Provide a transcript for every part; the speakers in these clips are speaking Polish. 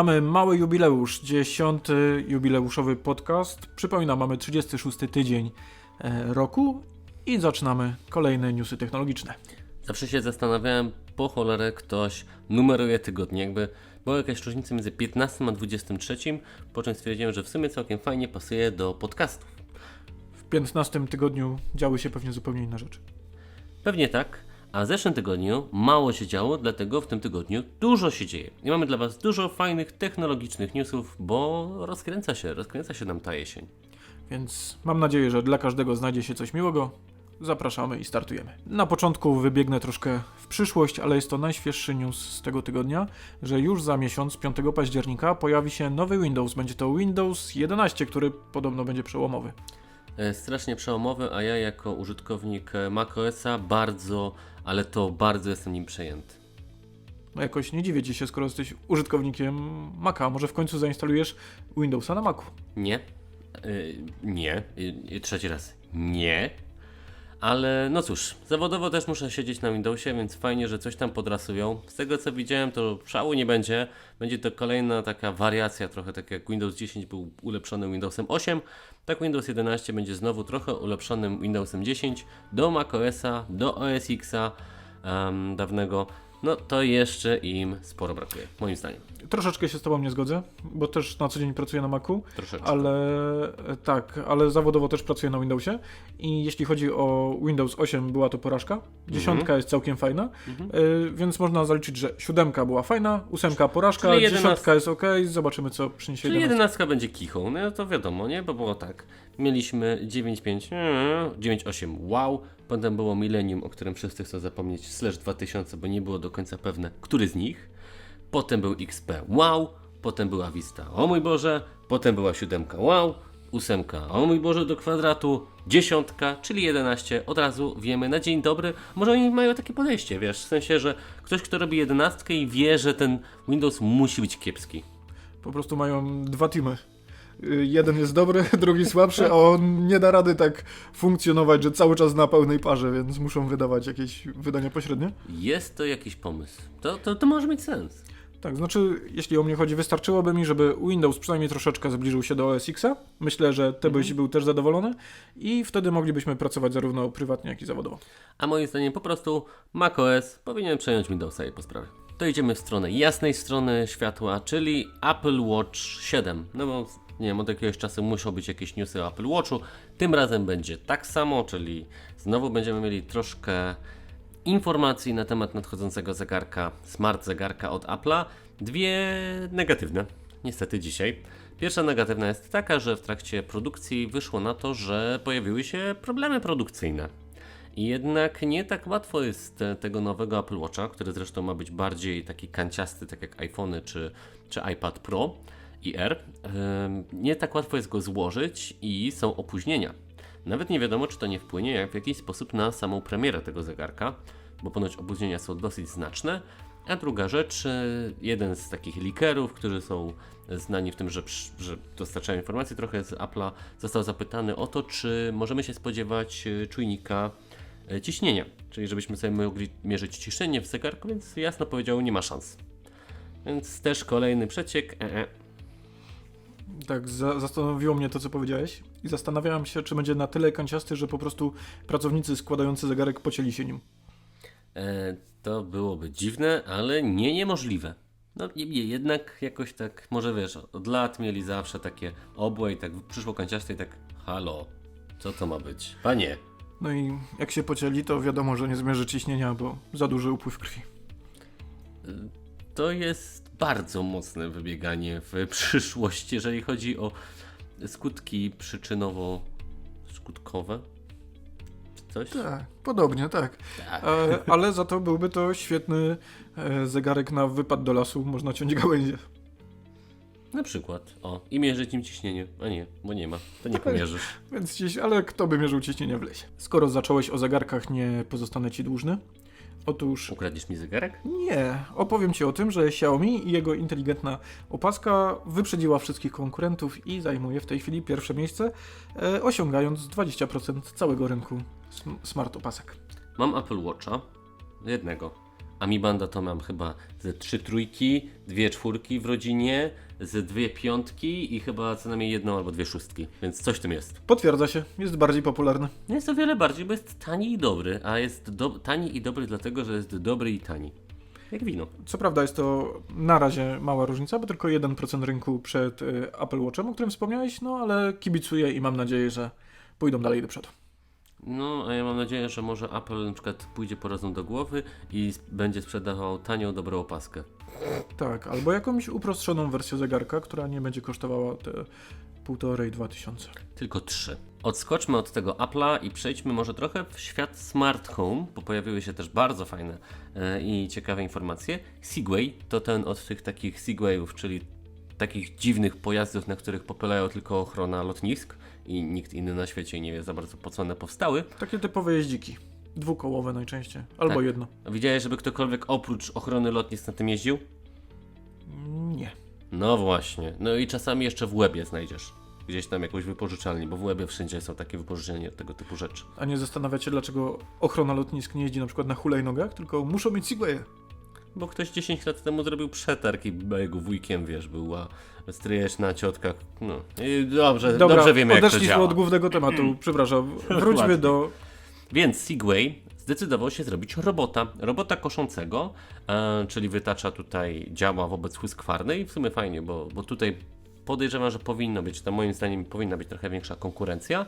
Mamy mały jubileusz, dziesiąty jubileuszowy podcast. Przypominam, mamy 36 tydzień e, roku i zaczynamy kolejne newsy technologiczne. Zawsze się zastanawiałem, po cholerę ktoś numeruje tygodnie. Jakby była jakaś różnica między 15 a 23, po czym stwierdziłem, że w sumie całkiem fajnie pasuje do podcastów. W 15 tygodniu działy się pewnie zupełnie inne rzeczy. Pewnie tak, a w zeszłym tygodniu mało się działo, dlatego w tym tygodniu dużo się dzieje. I mamy dla Was dużo fajnych technologicznych newsów, bo rozkręca się, rozkręca się nam ta jesień. Więc mam nadzieję, że dla każdego znajdzie się coś miłego. Zapraszamy i startujemy. Na początku wybiegnę troszkę w przyszłość, ale jest to najświeższy news z tego tygodnia, że już za miesiąc, 5 października, pojawi się nowy Windows. Będzie to Windows 11, który podobno będzie przełomowy. E, Strasznie przełomowy, a ja jako użytkownik e, macOSa bardzo, ale to bardzo jestem nim przejęty. No jakoś nie dziwię ci się, skoro jesteś użytkownikiem Maca. Może w końcu zainstalujesz Windowsa na Macu. Nie. Y, nie. Y, y, trzeci raz. Nie. Ale no cóż, zawodowo też muszę siedzieć na Windowsie, więc fajnie, że coś tam podrasują. Z tego co widziałem, to szału nie będzie. Będzie to kolejna taka wariacja, trochę tak jak Windows 10 był ulepszony Windowsem 8, tak Windows 11 będzie znowu trochę ulepszonym Windowsem 10 do macOSa, do OS Xa em, dawnego. No to jeszcze im sporo brakuje, moim zdaniem. Troszeczkę się z tobą nie zgodzę, bo też na co dzień pracuję na Macu, Troszeczkę. ale e, tak, ale zawodowo też pracuję na Windowsie i jeśli chodzi o Windows 8 była to porażka, dziesiątka Mhm. jest całkiem fajna, y, więc można zaliczyć, że siódemka była fajna, ósemka porażka, Czyli jedenast- dziesiątka jest ok, zobaczymy co przyniesie Czyli 11. jedenastka będzie kichą, no to wiadomo, nie? Bo było tak. Mieliśmy 9.5, mm, 9.8, wow. Potem było Millennium, o którym wszyscy chcą zapomnieć, slash 2000, bo nie było do końca pewne, który z nich. Potem był XP, wow. Potem była Vista, o mój Boże. Potem była siódemka, wow. Ósemka, o mój Boże, do kwadratu. Dziesiątka, czyli 11. Od razu wiemy na dzień dobry. Może oni mają takie podejście, wiesz, w sensie, że ktoś, kto robi jedenastkę i wie, że ten Windows musi być kiepski. Po prostu mają dwa teamy. Y, Jeden jest dobry, drugi słabszy, a on nie da rady tak funkcjonować, że cały czas na pełnej parze, więc muszą wydawać jakieś wydania pośrednie. Jest to jakiś pomysł. To, to, to może mieć sens. Tak, znaczy, jeśli o mnie chodzi, wystarczyłoby mi, żeby Windows przynajmniej troszeczkę zbliżył się do OS Xa. Myślę, że ty byś był też zadowolony i wtedy moglibyśmy pracować zarówno prywatnie, jak i zawodowo. A moim zdaniem po prostu macOS powinien przejąć Windowsa i po sprawie. To idziemy w stronę jasnej strony światła, czyli Apple Watch 7. No bo nie wiem, od jakiegoś czasu muszą być jakieś newsy o Apple Watchu. Tym razem będzie tak samo, czyli znowu będziemy mieli troszkę informacji na temat nadchodzącego zegarka, smart zegarka od Apple'a. Dwie negatywne, niestety dzisiaj. Pierwsza negatywna jest taka, że w trakcie produkcji wyszło na to, że pojawiły się problemy produkcyjne. Jednak nie tak łatwo jest tego nowego Apple Watcha, który zresztą ma być bardziej taki kanciasty, tak jak iPhony czy, czy iPad Pro i R. Nie tak łatwo jest go złożyć i są opóźnienia. Nawet nie wiadomo, czy to nie wpłynie jak w jakiś sposób na samą premierę tego zegarka, bo ponoć opóźnienia są dosyć znaczne. A druga rzecz, e, jeden z takich likerów, którzy są znani w tym, że, że dostarczają informacje trochę z Apple'a, został zapytany o to, czy możemy się spodziewać e, czujnika e, ciśnienia, czyli żebyśmy sobie mogli mierzyć ciśnienie w zegarku, więc jasno powiedział, nie ma szans. Więc też kolejny przeciek. E -e. Tak, za zastanowiło mnie to, co powiedziałeś i zastanawiałem się, czy będzie na tyle kanciasty, że po prostu pracownicy składający zegarek pocięli się nim. E, to byłoby dziwne, ale nie niemożliwe. No nie, jednak jakoś tak, może wiesz, od lat mieli zawsze takie obłe i tak przyszło kanciaste i tak, halo, co to ma być? Panie, No i jak się pocięli, to wiadomo, że nie zmierzy ciśnienia, bo za duży upływ krwi. to jest bardzo mocne wybieganie w przyszłość, jeżeli chodzi o skutki przyczynowo-skutkowe. Czy coś? Tak, podobnie, tak. Tak. E, ale za to byłby to świetny e, zegarek na wypad do lasu, można ciąć gałęzie. Na przykład. O, i mierzyć nim ciśnienie. A nie, bo nie ma. To nie Tak. pomierzysz. Więc gdzieś, ale kto by mierzył ciśnienie w lesie? Skoro zacząłeś o zegarkach, nie pozostanę ci dłużny. Otóż Ukradziesz mi zegarek? nie, opowiem ci o tym, że Xiaomi i jego inteligentna opaska wyprzedziła wszystkich konkurentów i zajmuje w tej chwili pierwsze miejsce, e, osiągając 20% całego rynku sm- smart opasek. Mam Apple Watcha. Jednego. A Mi Banda to mam chyba ze trzy trójki, dwie czwórki w rodzinie, ze dwie piątki i chyba co najmniej jedną albo dwie szóstki, więc coś w tym jest. Potwierdza się, jest bardziej popularny. Jest o wiele bardziej, bo jest tani i dobry, a jest do, tani i dobry dlatego, że jest dobry i tani. Jak wino. Co prawda jest to na razie mała różnica, bo tylko 1% rynku przed y, Apple Watchem, o którym wspomniałeś, no ale kibicuję i mam nadzieję, że pójdą dalej do przodu. No, a ja mam nadzieję, że może Apple na przykład pójdzie po rozum do głowy i będzie sprzedawał tanią, dobrą opaskę. Tak, albo jakąś uproszczoną wersję zegarka, która nie będzie kosztowała te półtorej, dwa tysiące. Tylko trzy. Odskoczmy od tego Apple'a i przejdźmy może trochę w świat smart home, bo pojawiły się też bardzo fajne e, i ciekawe informacje. Segway to ten od tych takich Segwayów, czyli takich dziwnych pojazdów, na których popylają tylko ochrona lotnisk i nikt inny na świecie nie wie za bardzo po co one powstały. Takie typowe jeździki. Dwukołowe najczęściej, albo Tak. jedno. Widziałeś, żeby ktokolwiek oprócz ochrony lotnisk na tym jeździł? Nie. No właśnie. No i czasami jeszcze w łebie znajdziesz. Gdzieś tam jakąś wypożyczalnię, bo w łebie wszędzie są takie wypożyczenie tego typu rzeczy. A nie zastanawiacie, dlaczego ochrona lotnisk nie jeździ na przykład na hulajnogach, tylko muszą mieć Segwaye. Bo ktoś 10 lat temu zrobił przetarg i jego wujkiem, wiesz, była stryjeczna ciotka. No i dobrze, Dobra, dobrze wiemy jak to odeszliśmy działa. od głównego tematu, przepraszam. Wróćmy do... Więc Segway zdecydował się zrobić robota. Robota koszącego, e, czyli wytacza tutaj działa wobec huskwarny i w sumie fajnie, bo, bo tutaj podejrzewam, że powinno być, to moim zdaniem powinna być trochę większa konkurencja.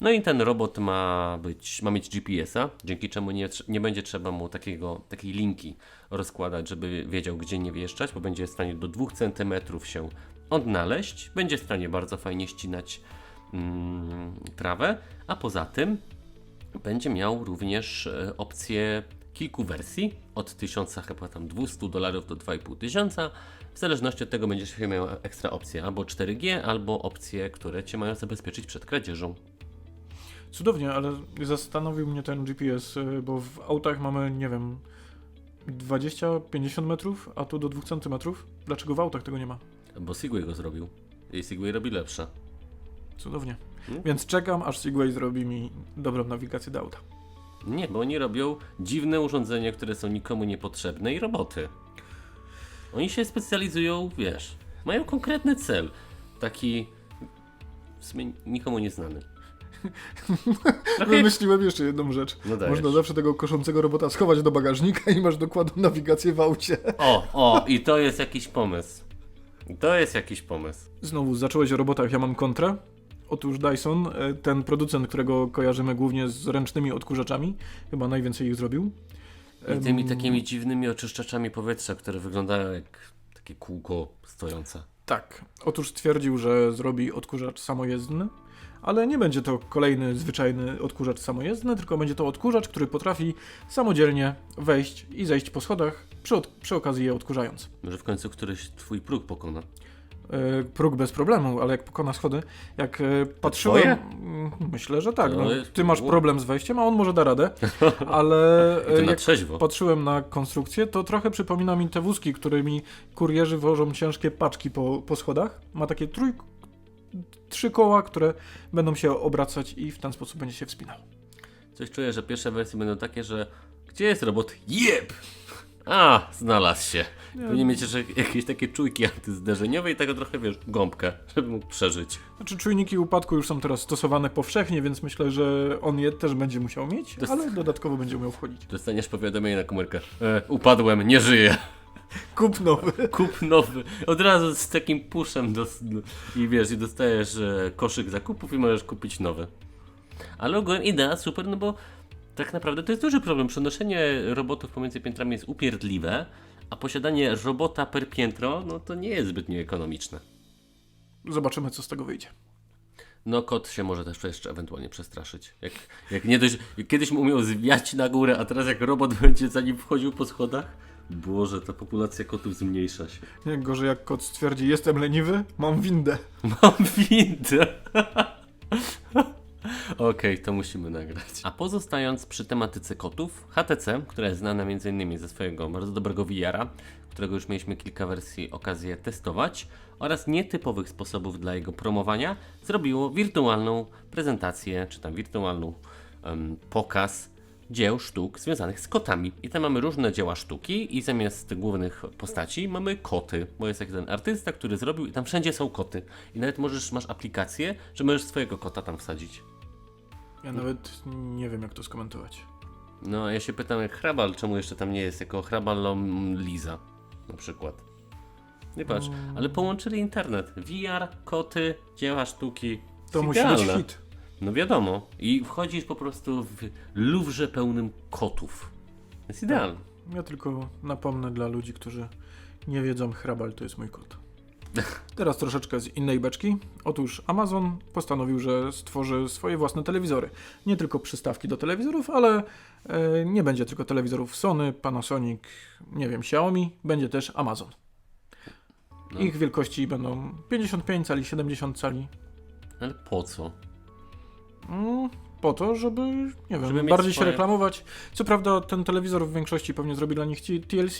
No i ten robot ma, być, ma mieć GPS-a, dzięki czemu nie, nie będzie trzeba mu takiego, takiej linki rozkładać, żeby wiedział, gdzie nie wjeżdżać, bo będzie w stanie do 2 cm się odnaleźć. Będzie w stanie bardzo fajnie ścinać mm, trawę, a poza tym będzie miał również e, opcję kilku wersji, od 1000 chyba tam 200 dolarów do 2500 tysiąca. W zależności od tego będziesz miał ekstra opcje albo 4G, albo opcje, które cię mają zabezpieczyć przed kradzieżą. Cudownie, ale zastanowił mnie ten GPS, y, bo w autach mamy, nie wiem, 20-50 metrów, a tu do 2 centymetrów. Dlaczego w autach tego nie ma? Bo Segway go zrobił. I Segway robi lepsze. Cudownie. Hmm? Więc czekam, aż Segway zrobi mi dobrą nawigację do auta. Nie, bo oni robią dziwne urządzenia, które są nikomu niepotrzebne i roboty. Oni się specjalizują, wiesz, mają konkretny cel. Taki w sumie nikomu nieznany. Trochę. Wymyśliłem jeszcze jedną rzecz. No. Można zawsze tego koszącego robota schować do bagażnika i masz dokładną nawigację w aucie. O, o, i to jest jakiś pomysł. To jest jakiś pomysł. Znowu zacząłeś o robotach, ja mam kontrę. Otóż Dyson, e, ten producent, którego kojarzymy głównie z ręcznymi odkurzaczami, chyba najwięcej ich zrobił. I tymi takimi dziwnymi oczyszczaczami powietrza, które wyglądają jak takie kółko stojące. Tak. Otóż stwierdził, że zrobi odkurzacz samojezdny, ale nie będzie to kolejny zwyczajny odkurzacz samojezdny, tylko będzie to odkurzacz, który potrafi samodzielnie wejść i zejść po schodach, przy, przy okazji je odkurzając. Może w końcu któryś twój próg pokona. E, próg bez problemu, ale jak pokona schody, jak e, patrzyłem, twoje? Mm, myślę, że tak. No, jest- ty masz problem z wejściem, a on może da radę, ale e, jak trzeźwo. patrzyłem na konstrukcję, to trochę przypomina mi te wózki, którymi kurierzy wożą ciężkie paczki po, po schodach. Ma takie trój... trzy koła, które będą się obracać i w ten sposób będzie się wspinał. Coś czuję, że pierwsze wersje będą takie, że gdzie jest robot? Jeb! A, znalazł się. Powinien mieć jeszcze jakieś takie czujki antyzderzeniowe i taką trochę, wiesz, gąbkę, żeby mógł przeżyć. Znaczy czujniki upadku już są teraz stosowane powszechnie, więc myślę, że on je też będzie musiał mieć, To jest- ale dodatkowo będzie umiał wchodzić. Dostaniesz powiadomienie na komórkę. E, upadłem, nie żyję. Kup nowy. Kup nowy. Od razu z takim puszem i wiesz, i dostajesz e, koszyk zakupów i możesz kupić nowy. Ale ogółem idea super, no bo tak naprawdę to jest duży problem. Przenoszenie robotów pomiędzy piętrami jest upierdliwe, a posiadanie robota per piętro, no to nie jest zbytnio ekonomiczne. Zobaczymy, co z tego wyjdzie. No kot się może też jeszcze ewentualnie przestraszyć. Jak, jak nie dość, jak kiedyś mu umiał zwiać na górę, a teraz jak robot będzie za nim wchodził po schodach, Boże, ta populacja kotów zmniejsza się. Nie gorzej jak kot stwierdzi, jestem leniwy, mam windę. Mam windę. Okej, to musimy nagrać. A pozostając przy tematyce kotów, HTC, która jest znana m.in. ze swojego bardzo dobrego VR-a, którego już mieliśmy kilka wersji okazję testować, oraz nietypowych sposobów dla jego promowania, zrobiło wirtualną prezentację, czy tam wirtualną em, pokaz dzieł sztuk związanych z kotami. I tam mamy różne dzieła sztuki i zamiast głównych postaci mamy koty, bo jest jakiś ten artysta, który zrobił i tam wszędzie są koty. I nawet możesz, masz aplikację, że możesz swojego kota tam wsadzić. Ja nawet nie wiem, jak to skomentować. No, ja się pytam jak Hrabal, czemu jeszcze tam nie jest jako Hrabalom Liza na przykład. Nie patrz, ale połączyli internet. VR, koty, dzieła sztuki. To musi być hit. No wiadomo. I wchodzisz po prostu w luwrze pełnym kotów. Jest idealne. Ja tylko napomnę dla ludzi, którzy nie wiedzą, Hrabal to jest mój kot. Teraz troszeczkę z innej beczki. Otóż Amazon postanowił, że stworzy swoje własne telewizory. Nie tylko przystawki do telewizorów, ale e, nie będzie tylko telewizorów Sony, Panasonic, nie wiem, Xiaomi, będzie też Amazon. No. Ich wielkości będą 55 cali, 70 cali. Ale po co? Mm, po to, żeby, nie wiem, Żeby bardziej swoje- się reklamować. Co prawda ten telewizor w większości pewnie zrobi dla nich TLC,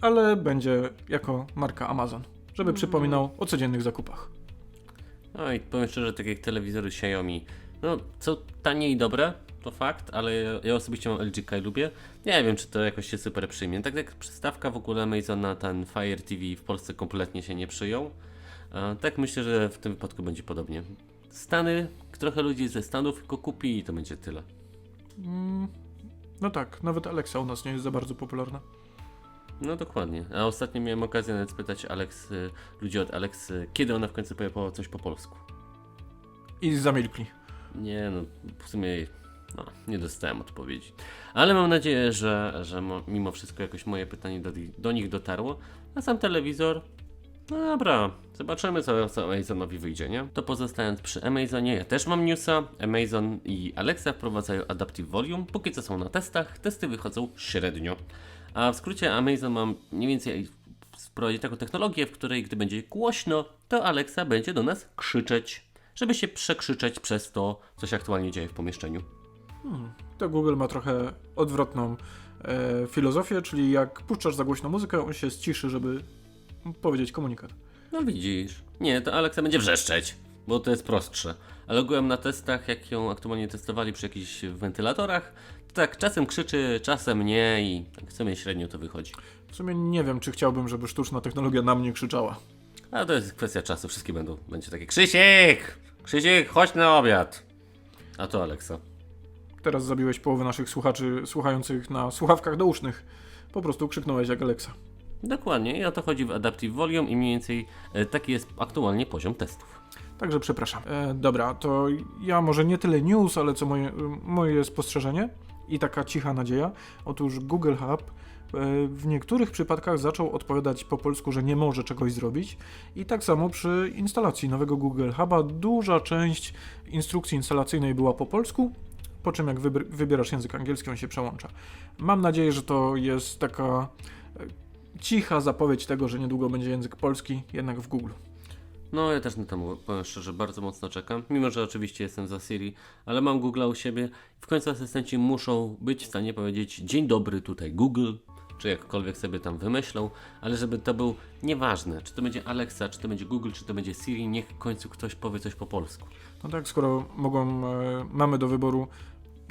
ale będzie jako marka Amazon, żeby Mm. przypominał o codziennych zakupach. No i powiem szczerze, tak jak telewizory Xiaomi, no co tanie i dobre, to fakt, ale ja, osobiście mam LG i lubię. Nie wiem, czy to jakoś się super przyjmie. Tak jak przystawka w ogóle Amazona, ten Fire TV w Polsce kompletnie się nie przyjął. Tak myślę, że w tym wypadku będzie podobnie. Stany, trochę ludzi ze Stanów go kupi i to będzie tyle. Mm, no tak, nawet Alexa u nas nie jest za bardzo popularna. No dokładnie. A ostatnio miałem okazję nawet spytać Alex, y, ludzi od Alex, y, kiedy ona w końcu powie po coś po polsku. I zamilkli. Nie, no w sumie no, nie dostałem odpowiedzi. Ale mam nadzieję, że, że mo, mimo wszystko jakoś moje pytanie do, do nich dotarło. A sam telewizor, no dobra, zobaczymy co, co Amazonowi wyjdzie, nie? To pozostając przy Amazonie, ja też mam newsa. Amazon i Alexa wprowadzają Adaptive Volume. Póki co są na testach, testy wychodzą średnio. A w skrócie Amazon mam mniej więcej wprowadzić taką technologię, w której gdy będzie głośno, to Alexa będzie do nas krzyczeć, żeby się przekrzyczeć przez to, co się aktualnie dzieje w pomieszczeniu. To Google ma trochę odwrotną e, filozofię, czyli jak puszczasz za głośno muzykę, on się ściszy, żeby powiedzieć komunikat. No widzisz. Nie, to Alexa będzie wrzeszczeć, bo to jest prostsze. Ale ogółem na testach, jak ją aktualnie testowali przy jakichś wentylatorach, to tak czasem krzyczy, czasem nie i tak w sumie średnio to wychodzi. W sumie nie wiem, czy chciałbym, żeby sztuczna technologia na mnie krzyczała. Ale to jest kwestia czasu, wszystkie będą. Będzie takie Krzysiek! Krzysiek, chodź na obiad! A to Alexa. Teraz zabiłeś połowę naszych słuchaczy słuchających na słuchawkach dousznych. Po prostu krzyknąłeś jak Alexa. Dokładnie, i o to chodzi w Adaptive Volume i mniej więcej e, taki jest aktualnie poziom testów. Także przepraszam. E, dobra, to ja może nie tyle news, ale co moje, moje spostrzeżenie i taka cicha nadzieja. Otóż Google Hub e, w niektórych przypadkach zaczął odpowiadać po polsku, że nie może czegoś zrobić. I tak samo przy instalacji nowego Google Huba duża część instrukcji instalacyjnej była po polsku, po czym jak wybierasz język angielski, on się przełącza. Mam nadzieję, że to jest taka cicha zapowiedź tego, że niedługo będzie język polski, jednak w Google. No, ja też na to powiem szczerze, bardzo mocno czekam. Mimo, że oczywiście jestem za Siri, ale mam Google'a u siebie. W końcu asystenci muszą być w stanie powiedzieć dzień dobry tutaj Google, czy jakkolwiek sobie tam wymyślą, ale żeby to był nieważne, czy to będzie Alexa, czy to będzie Google, czy to będzie Siri, niech w końcu ktoś powie coś po polsku. No tak, skoro mogą, e, mamy do wyboru,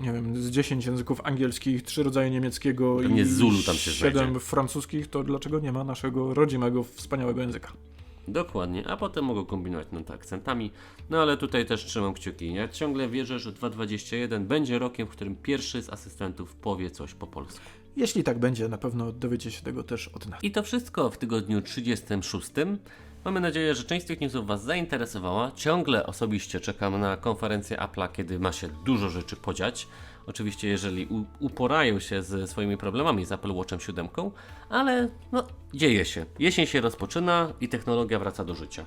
nie wiem, z 10 języków angielskich, trzy rodzaje niemieckiego Pewnie i Zulu tam się 7 znajdzie. francuskich, to dlaczego nie ma naszego rodzimego, wspaniałego języka? Dokładnie, a potem mogą kombinować nad akcentami. No ale tutaj też trzymam kciuki. Ja ciągle wierzę, że 2021 będzie rokiem, w którym pierwszy z asystentów powie coś po polsku. Jeśli tak będzie, na pewno dowiecie się tego też od nas. I to wszystko w tygodniu 36. Mamy nadzieję, że część z tych newsów Was zainteresowała. Ciągle osobiście czekam na konferencję Apple'a, kiedy ma się dużo rzeczy podziać. Oczywiście, jeżeli uporają się ze swoimi problemami z Apple Watchem 7, ale no, dzieje się. Jesień się rozpoczyna i technologia wraca do życia.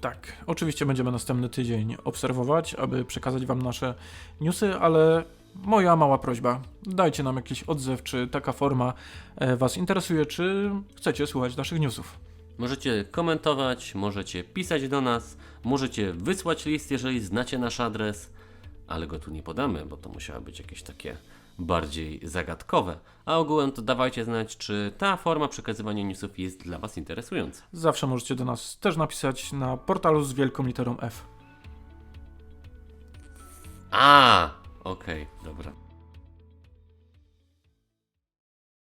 Tak, oczywiście będziemy następny tydzień obserwować, aby przekazać Wam nasze newsy, ale moja mała prośba, dajcie nam jakiś odzew, czy taka forma e, Was interesuje, czy chcecie słuchać naszych newsów. Możecie komentować, możecie pisać do nas, możecie wysłać list, jeżeli znacie nasz adres, ale go tu nie podamy, bo to musiało być jakieś takie bardziej zagadkowe. A ogółem to dawajcie znać, czy ta forma przekazywania newsów jest dla Was interesująca. Zawsze możecie do nas też napisać na portalu z wielką literą F. A, okej, dobra.